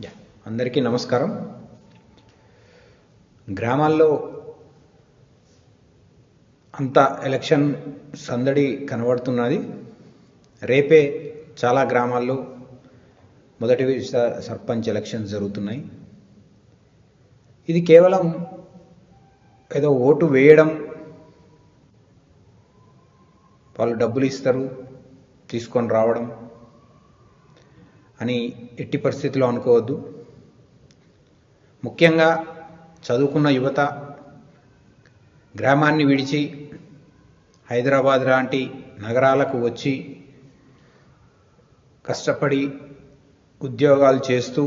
Yeah. అందరికీ నమస్కారం. గ్రామాల్లో అంత ఎలక్షన్ సందడి కనబడుతున్నది. రేపే చాలా గ్రామాల్లో మొదటి సర్పంచ్ ఎలక్షన్ జరుగుతున్నాయి. ఇది కేవలం ఏదో ఓటు వేయడం. వాళ్ళు డబ్బులు ఇస్తారు తీసుకొని రావడం. అని ఎట్టి పరిస్థితిలో అనుకోవద్దు. ముఖ్యంగా చదువుకున్న యువత గ్రామాన్ని విడిచి హైదరాబాద్ లాంటి నగరాలకు వచ్చి కష్టపడి ఉద్యోగాలు చేస్తూ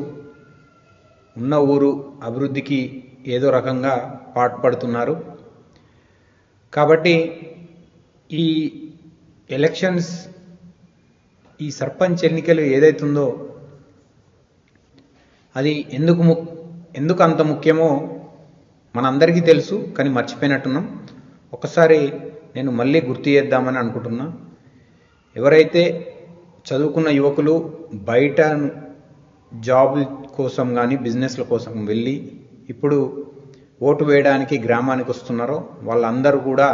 ఉన్న ఊరు అభివృద్ధికి ఏదో రకంగా పాటుపడుతున్నారు. కాబట్టి ఈ ఎలక్షన్స్ ఈ సర్పంచ్ ఎన్నికలు ఏదైతుందో అది ఎందుకు ము ఎందుకు అంత ముఖ్యమో మనందరికీ తెలుసు కానీ మర్చిపోయినట్టున్నాం. ఒకసారి నేను మళ్ళీ గుర్తు చేద్దామని అనుకుంటున్నా. ఎవరైతే చదువుకున్న యువకులు బయట జాబ్ కోసం కానీ బిజినెస్ల కోసం వెళ్ళి ఇప్పుడు ఓటు వేయడానికి గ్రామానికి వస్తున్నారో వాళ్ళందరూ కూడా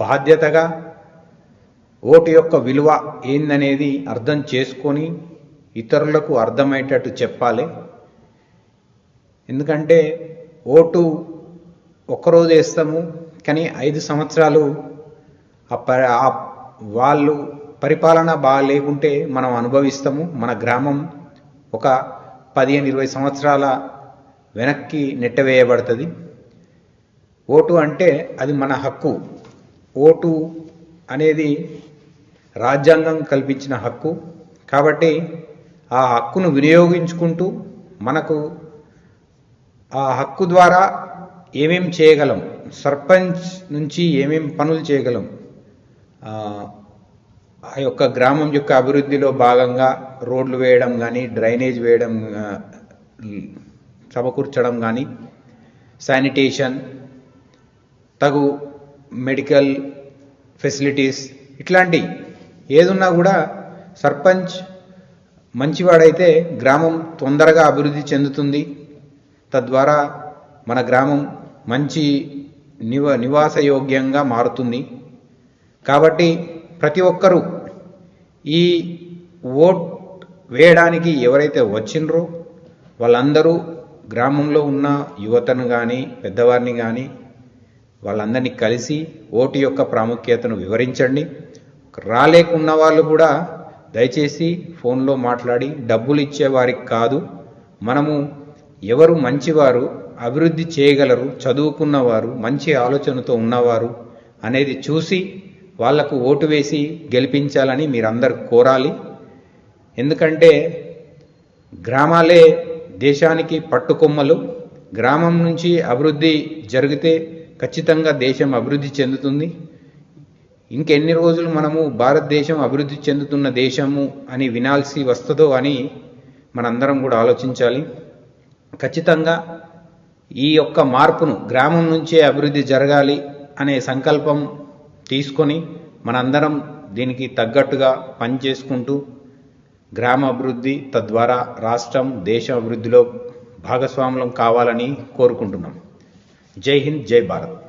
బాధ్యతగా ఓటు యొక్క విలువ ఏందనేది అర్థం చేసుకొని ఇతరులకు అర్థమయ్యేటట్టు చెప్పాలి. ఎందుకంటే ఓటు ఒక్కరోజు వేస్తాము కానీ ఐదు సంవత్సరాలు ఆ ప వాళ్ళు పరిపాలన బాగా లేకుంటే మనం అనుభవిస్తాము. మన గ్రామం ఒక పదిహేను ఇరవై సంవత్సరాల వెనక్కి నెట్టవేయబడుతుంది. ఓటు అంటే అది మన హక్కు. ఓటు అనేది రాజ్యాంగం కల్పించిన హక్కు. కాబట్టి ఆ హక్కును వినియోగించుకుంటూ మనకు ఆ హక్కు ద్వారా ఏమేం చేయగలం సర్పంచ్ నుంచి ఏమేం పనులు చేయగలం ఆ యొక్క గ్రామం యొక్క అభివృద్ధిలో భాగంగా రోడ్లు వేయడం కానీ డ్రైనేజ్ వేయడం సమకూర్చడం కానీ శానిటేషన్ తగు మెడికల్ ఫెసిలిటీస్ ఇట్లాంటి ఏదున్నా కూడా సర్పంచ్ మంచివాడైతే గ్రామం తొందరగా అభివృద్ధి చెందుతుంది. తద్వారా మన గ్రామం మంచి నివ నివాసయోగ్యంగా మారుతుంది. కాబట్టి ప్రతి ఒక్కరూ ఈ ఓట్ వేయడానికి ఎవరైతే వచ్చిండ్రో వాళ్ళందరూ గ్రామంలో ఉన్న యువతను కానీ పెద్దవారిని కానీ వాళ్ళందరినీ కలిసి ఓటు యొక్క ప్రాముఖ్యతను వివరించండి. రాలేకున్న వాళ్ళు కూడా దయచేసి ఫోన్లో మాట్లాడి డబ్బులు ఇచ్చేవారికి కాదు మనము ఎవరు మంచివారు అభివృద్ధి చేయగలరు చదువుకున్నవారు మంచి ఆలోచనతో ఉన్నవారు అనేది చూసి వాళ్ళకు ఓటు వేసి గెలిపించాలని మీరందరూ కోరాలి. ఎందుకంటే గ్రామాలే దేశానికి పట్టుకొమ్మలు. గ్రామం నుంచి అభివృద్ధి జరిగితే ఖచ్చితంగా దేశం అభివృద్ధి చెందుతుంది. ఇంకెన్ని రోజులు మనము భారతదేశం అభివృద్ధి చెందుతున్న దేశము అని వినాల్సి వస్తుందో అని మనందరం కూడా ఆలోచించాలి. ఖచ్చితంగా ఈ యొక్క మార్పును గ్రామం నుంచే అభివృద్ధి జరగాలి అనే సంకల్పం తీసుకొని మనందరం దీనికి తగ్గట్టుగా పనిచేసుకుంటూ గ్రామ అభివృద్ధి తద్వారా రాష్ట్రం దేశ అభివృద్ధిలో భాగస్వాములం కావాలని కోరుకుంటున్నాం. जय हिंद जय भारत।